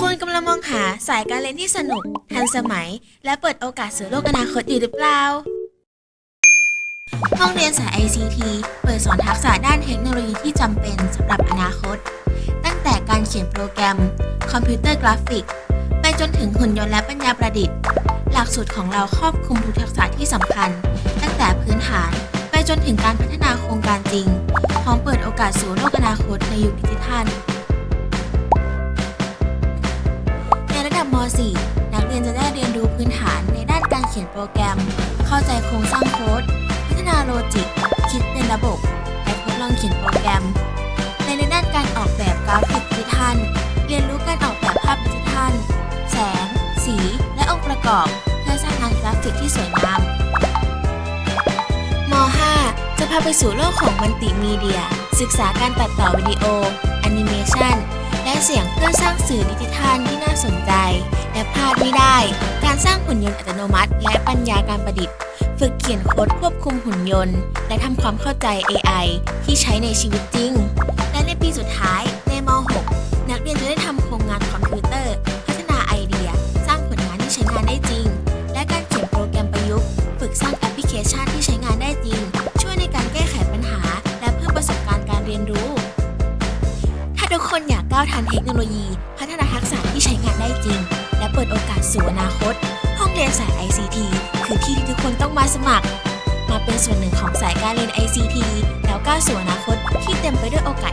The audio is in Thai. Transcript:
คุณกำลังมองหาสายการเรียนที่สนุก ทันสมัย และเปิดโอกาสสู่โลกอนาคตอยู่หรือเปล่า ห้องเรียนสาย ICT เปิดสอนทักษะด้านเทคโนโลยีที่จำเป็นสำหรับอนาคต ตั้งแต่การเขียนโปรแกรม คอมพิวเตอร์กราฟิก ไปจนถึงหุ่นยนต์และปัญญาประดิษฐ์ หลักสูตรของเราครอบคลุมทุกทักษะที่สำคัญ ตั้งแต่พื้นฐาน ไปจนถึงการพัฒนาโครงการจริง พร้อมเปิดโอกาสสู่โลกอนาคตในยุคดิจิทัล ม .4 นักเรียนจะได้เรียนรู้พื้นฐานในด้านการเขียนโปรแกรม เข้าใจโครงสร้างโค้ด พัฒนาโลจิก คิดเป็นระบบ และทดลองเขียนโปรแกรมในในด้านการออกแบบกราฟิกดิจิทัล เรียนรู้การออกแบบภาพดิจิทัล แสง สี และองค์ประกอบ เพื่อสร้างงานกราฟิกที่สวยงามม .5 จะพาไปสู่โลกของมัลติมีเดีย ศึกษาการตัดต่อวิดีโอแอนิเมชันและเสียงเพื่อสร้างสื่อดิจิทัล ดไม่ได้ การสร้างหุ่นยนต์อัตโนมัติ และปัญญาการประดิษฐ์ ฝึกเขียนโค้ดควบคุมหุ่นยนต์ และทำความเข้าใจ AI ที่ใช้ในชีวิตจริง และในปีสุดท้ายในม .6 นักเรียนจะได้ทำโครงงานคอมพิวเตอร์ พัฒนาไอเดีย สร้างผลงานที่ใช้งานได้จริง และการเขียนโปรแกรมประยุกต์ ฝึกสร้างแอปพลิเคชันที่ใช้งานได้จริง ช่วยในการแก้ไขปัญหา และเพิ่มประสบการณ์การเรียนรู้ถ้าทุกคนอยากก้าวทันเทคโนโลยี พัฒนาทักษะที่ใช้งานได้จริง ดโอกาสสู่อนาคต ห้องเรียนสาย ICT คือที่ที่ทุกคนต้องมาสมัคร มาเป็นส่วนหนึ่งของสายการเรียน ICT แล้วก้าวสู่อนาคตที่เต็มไปด้วยโอกาส